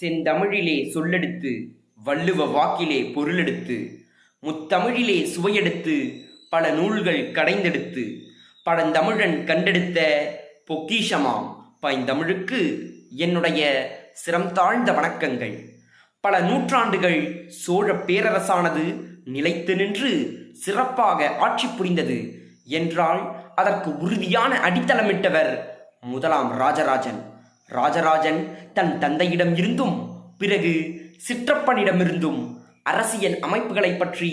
செந்தமிழிலே சொல்லெடுத்து வள்ளுவ வாக்கிலே பொருளெடுத்து முத்தமிழிலே சுவையெடுத்து பல நூல்கள் கடைந்தெடுத்து பழந்தமிழன் கண்டெடுத்த பொக்கிஷமாம் பைந்தமிழுக்கு என்னுடைய சிரம் தாழ்ந்த வணக்கங்கள். பல நூற்றாண்டுகள் சோழ பேரரசானது நிலைத்து நின்று சிறப்பாக ஆட்சி புரிந்தது. என்றால் அதற்கு உறுதியான அடித்தளமிட்டவர் முதலாம் ராஜராஜன். ராஜராஜன் தன் தந்தையிடம் இருந்தும் பிறகு சிற்றப்பனிடமிருந்தும் அரசியல் அமைப்புகளை பற்றி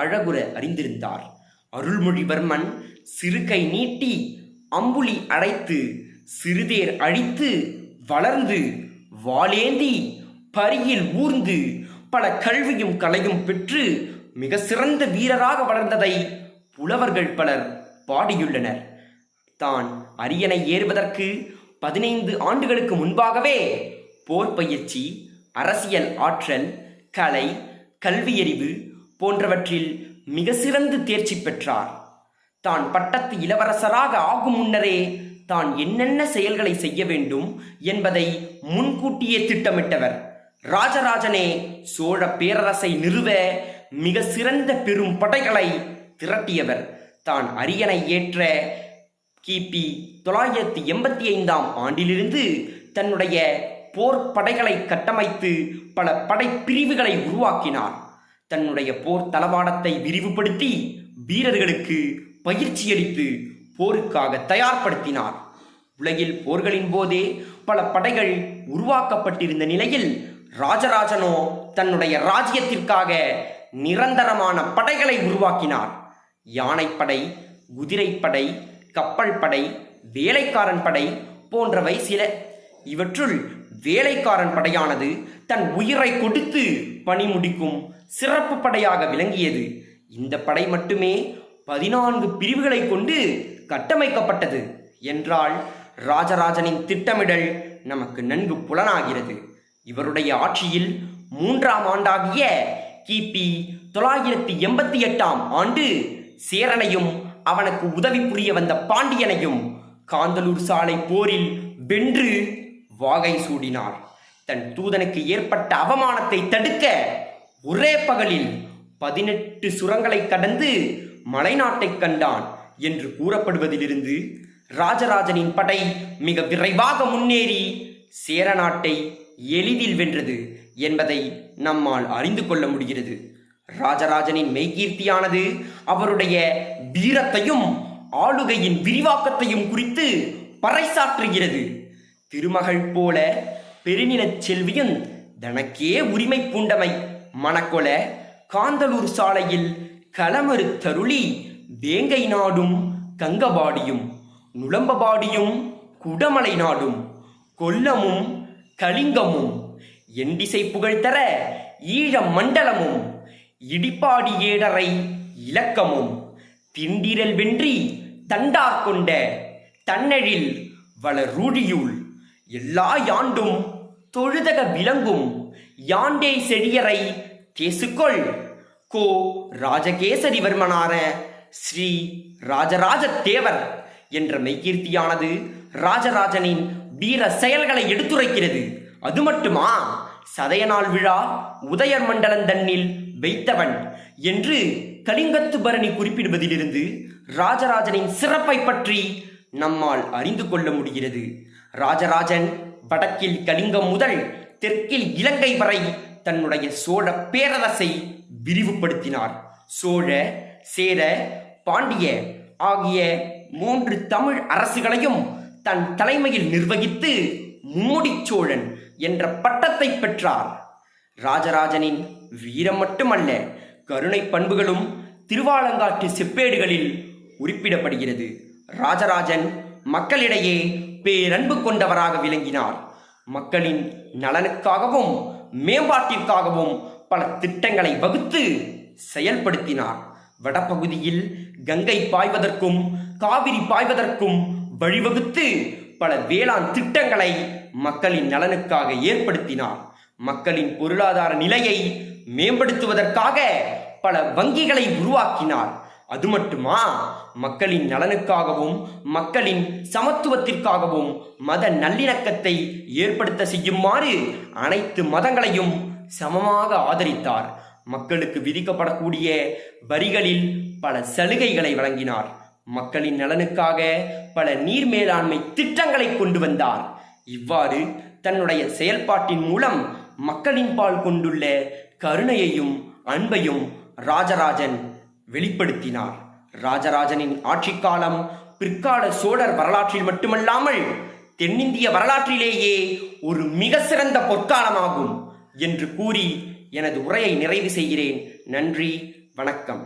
அழகுற அறிந்திருந்தார். அருள்மொழிவர்மன் சிறுகை நீட்டி அம்புலி அடைத்து சிறுதேர் அழித்து வளர்ந்து வாளேந்தி பரியில் ஊர்ந்து பல கல்வியும் கலையும் பெற்று மிக சிறந்த வீரராக வளர்ந்ததை புலவர்கள் பலர் பாடியுள்ளனர். தான் அரியணை ஏறுவதற்கு பதினைந்து ஆண்டுகளுக்கு முன்பாகவே போர் பயிற்சி அரசியல் ஆற்றல் கலை கல்வியறிவு போன்றவற்றில் மிக சிறந்து தேர்ச்சி பெற்றார். தான் பட்டத்து இளவரசராக ஆகும் முன்னரே தான் என்னென்ன செயல்களை செய்ய வேண்டும் என்பதை முன்கூட்டியே திட்டமிட்டவர். ராஜராஜனே சோழ பேரரசை நிறுவ மிக சிறந்த பெரும் படைகளை திரட்டியவர். தான் அரியணை ஏற்ற கிபி தொள்ளாயிரத்தி எண்பத்தி ஐந்தாம் ஆண்டிலிருந்து தன்னுடைய போர் படைகளை கட்டமைத்து பல படைப்பிரிவுகளை உருவாக்கினார். தன்னுடைய போர் தளவாடத்தை விரிவுபடுத்தி வீரர்களுக்கு பயிற்சியளித்து போருக்காக தயார்படுத்தினார். உலகில் போர்களின் போதே பல படைகள் உருவாக்கப்பட்டிருந்த நிலையில் ராஜராஜனோ தன்னுடைய ராஜ்யத்திற்காக நிரந்தரமான படைகளை உருவாக்கினார். யானைப்படை குதிரைப்படை கப்பல் படை வேலைக்காரன் படை போன்றவை சில. இவற்றுள் வேலைக்காரன் படையானது தன் உயிரை கொடுத்து பணி முடிக்கும் சிறப்பு படையாக விளங்கியது. இந்த படை மட்டுமே பதினான்கு பிரிவுகளை கொண்டு கட்டமைக்கப்பட்டது என்றால் ராஜராஜனின் திட்டமிடல் நமக்கு நன்கு புலனாகிறது. இவருடைய ஆட்சியில் மூன்றாம் ஆண்டாகிய கிபி தொள்ளாயிரத்தி எண்பத்தி எட்டாம் ஆண்டு சேரனையும் அவனுக்கு உதவி புரிய வந்த பாண்டியனையும் காந்தலூர் சாலை போரில் வென்று வாகை சூடினார். தன் தூதனுக்கு ஏற்பட்ட அவமானத்தை தடுக்க ஒரே பகலில் பதினெட்டு சுரங்களை கடந்து மலைநாட்டைக் கண்டான் என்று கூறப்படுவதிலிருந்து ராஜராஜனின் படை மிக விரைவாக முன்னேறி சேர நாட்டை எளிதில் வென்றது என்பதை நம்மால் அறிந்து கொள்ள முடிகிறது. ராஜராஜனின் மெய்கீர்த்தியானது அவருடைய வீரத்தையும் ஆளுகையின் விரிவாக்கத்தையும் குறித்து பறைசாற்றுகிறது. திருமகள் போல பெருநிலச் செல்வியும் தனக்கே உரிமை பூண்டமை. மணக்கொல காந்தலூர் சாலையில் களமறுத்தருளி வேங்கை நாடும் கங்கபாடியும் நுளம்பபாடியும் குடமலை நாடும் கொல்லமும் கலிங்கமும் எண்டிசை புகழ் தர ஈழ மண்டலமும். இடிபாடி ஏடரை இலக்கமும் திண்டிரல் வென்றி தண்டார் கொண்ட தன்னழில் வளரூழியுள் எல்லா யாண்டும் தொழுதக விளங்கும் யாண்டே செழியரை கேசுக்கொள் கோ ராஜகேசரிவர்மனான ஸ்ரீ ராஜராஜ தேவர் என்ற மெய்கீர்த்தியானது ராஜராஜனின் வீர செயல்களை எடுத்துரைக்கிறது. அது மட்டுமா? சதயநாள் விழா உதயர் மண்டலம் தன்னில் வைத்தவன் என்று கலிங்கத்து பரணி குறிப்பிடுவதிலிருந்து ராஜராஜனின் சிறப்பை பற்றி நம்மால் அறிந்து கொள்ள முடிகிறது. ராஜராஜன் வடக்கில் கலிங்கம் முதல் தெற்கில் இலங்கை வரை தன்னுடைய சோழ பேரரசை விரிவுபடுத்தினார். சோழ சேர பாண்டிய ஆகிய மூன்று தமிழ் அரசுகளையும் தன் தலைமையில் நிர்வகித்து மும்முடிச் சோழன் என்ற பட்டத்தை பெற்றார். ராஜராஜனின் வீரம் மட்டுமல்ல கருணை பண்புகளும் திருவாலங்காட்டு செப்பேடுகளில் குறிப்பிடப்படுகிறது ராஜராஜன் மக்களிடையே பேரன்பு கொண்டவராக விளங்கினார். மக்களின் நலனுக்காகவும் மேம்பாட்டிற்காகவும் பல திட்டங்களை வகுத்து செயல்படுத்தினார். வடபகுதியில் கங்கை பாய்வதற்கும் காவிரி பாய்வதற்கும் வழிவகுத்து பல வேளாண் திட்டங்களை மக்களின் நலனுக்காக ஏற்படுத்தினார். மக்களின் பொருளாதார நிலையை மேம்படுத்துவதற்காக பல வங்கிகளை உருவாக்கினார். அது மட்டுமா? மக்களின் நலனுக்காகவும் மக்களின் சமத்துவத்திற்காகவும் மத நல்லிணக்கத்தை ஏற்படுத்த செய்யுமாறு அனைத்து மதங்களையும் சமமாக ஆதரித்தார். மக்களுக்கு விதிக்கப்படக்கூடிய வரிகளில் பல சலுகைகளை வழங்கினார். மக்களின் நலனுக்காக பல நீர் மேலாண்மை திட்டங்களை கொண்டு வந்தார். இவ்வாறு தன்னுடைய செயல்பாட்டின் மூலம் மக்களின் பால் கொண்டுள்ள கருணையையும் அன்பையும் ராஜராஜன் வெளிப்படுத்தினார். ராஜராஜனின் ஆட்சி காலம் பிற்கால சோழர் வரலாற்றில் மட்டுமல்லாமல் தென்னிந்திய வரலாற்றிலேயே ஒரு மிக சிறந்த பொற்காலமாகும் என்று கூறி எனது உரையை நிறைவு செய்கிறேன். நன்றி வணக்கம்.